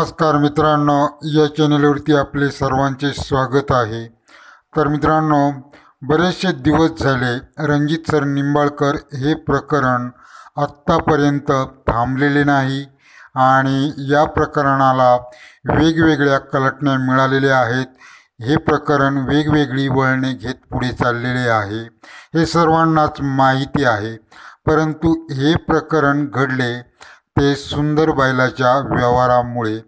नमस्कार मित्रांनो या चॅनलवरती आपले सर्वांचे स्वागत आहे. तर मित्रांनो बरेचसे दिवस झाले रणजित सर निंबाळकर हे प्रकरण आत्तापर्यंत थांबलेले नाही आणि या प्रकरणाला वेगवेगळ्या कलटण्या मिळालेल्या आहेत. हे प्रकरण वेगवेगळी वळणे घेत पुढे चाललेले आहे. हे सर्वांनाच माहिती आहे. परंतु हे प्रकरण घडले ते सुंदर बैलाच्या व्यवहारामुळे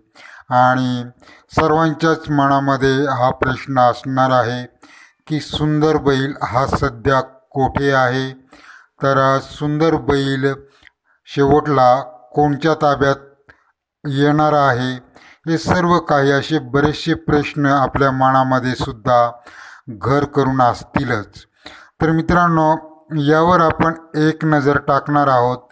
आणि सर्वांच्याच मनामध्ये हा प्रश्न असणार आहे की सुंदर बैल हा सध्या कोठे आहे? तर सुंदर बैल शेवटला कोणत्या ताब्यात येणार आहे? हे सर्व काही असे बरेचसे प्रश्न आपल्या मनामध्ये सुद्धा घर करून असतीलच. तर मित्रांनो यावर आपण एक नजर टाकणार आहोत.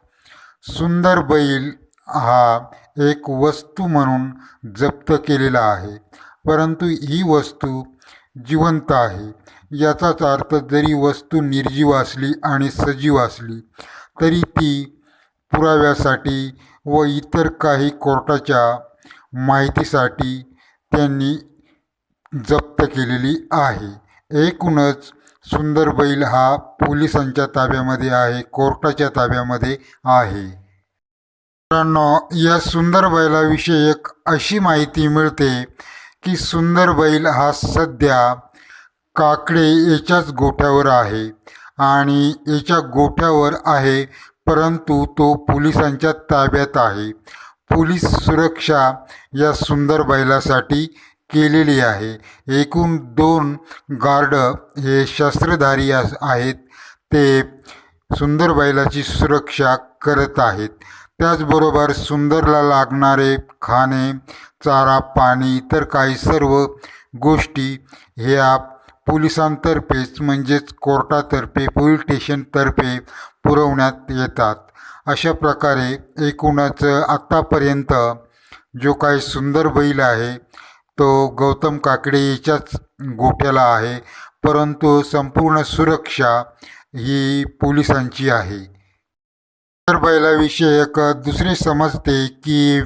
सुंदर बैल हा एक वस्तू म्हणून जप्त केलेला आहे. परंतु ही वस्तू जिवंत आहे. याचाच अर्थ जरी वस्तू निर्जीव असली आणि सजीव असली तरी ती पुराव्यासाठी व इतर काही कोर्टाच्या माहितीसाठी त्यांनी जप्त केलेली आहे. एकूणच सुंदर बैल हा पोलिसांच्या ताब्यामध्ये आहे कोर्टाच्या ताब्यामध्ये आहे. मित्रांनो या सुंदर बैलाविषयी एक अशी माहिती मिळते की सुंदर बैल हा सध्या काकडे याच्याच गोठ्यावर आहे आणि याच्या गोठ्यावर आहे परंतु तो पोलिसांच्या ताब्यात आहे. पोलीस सुरक्षा या सुंदर बैलासाठी केलेली आहे. एकूण दोन गार्ड हे शस्त्रधारी अस- आहेत. ते सुंदर बैलाची सुरक्षा करत आहेत. त्याचबरोबर सुंदरला लागणारे खाणे चारा पाणी इतर काही सर्व गोष्टी ह्या पोलिसांतर्फेच म्हणजेच कोर्टातर्फे पोलीस स्टेशनतर्फे पुरवण्यात येतात. अशा प्रकारे एकूणच आत्तापर्यंत जो काही सुंदर बैल आहे तो गौतम काकडे याच्याच गोट्याला आहे परंतु संपूर्ण सुरक्षा ही पोलिसांची आहे. तर बैलाविषयक दुसरे समजते की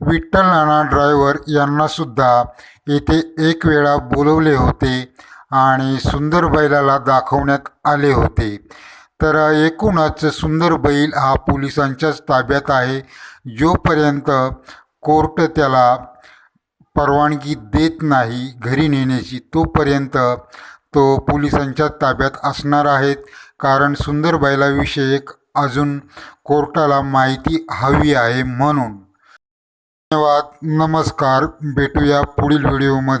विठ्ठल नाना ड्रायव्हर यांनासुद्धा येथे एक वेळा बोलवले होते आणि सुंदर बैलाला दाखवण्यात आले होते. तर एकूणच सुंदर बैल हा पोलिसांच्याच ताब्यात आहे जोपर्यंत कोर्ट त्याला परवानगी देत नाही घरी नेण्याची तोपर्यंत तो पोलिसांच्या ताब्यात असणार आहेत. कारण सुंदर बैलाविषयक अजून कोर्टाला माहिती हवी आहे म्हणून. धन्यवाद. नमस्कार. भेटूया पुढील व्हिडिओमध्ये.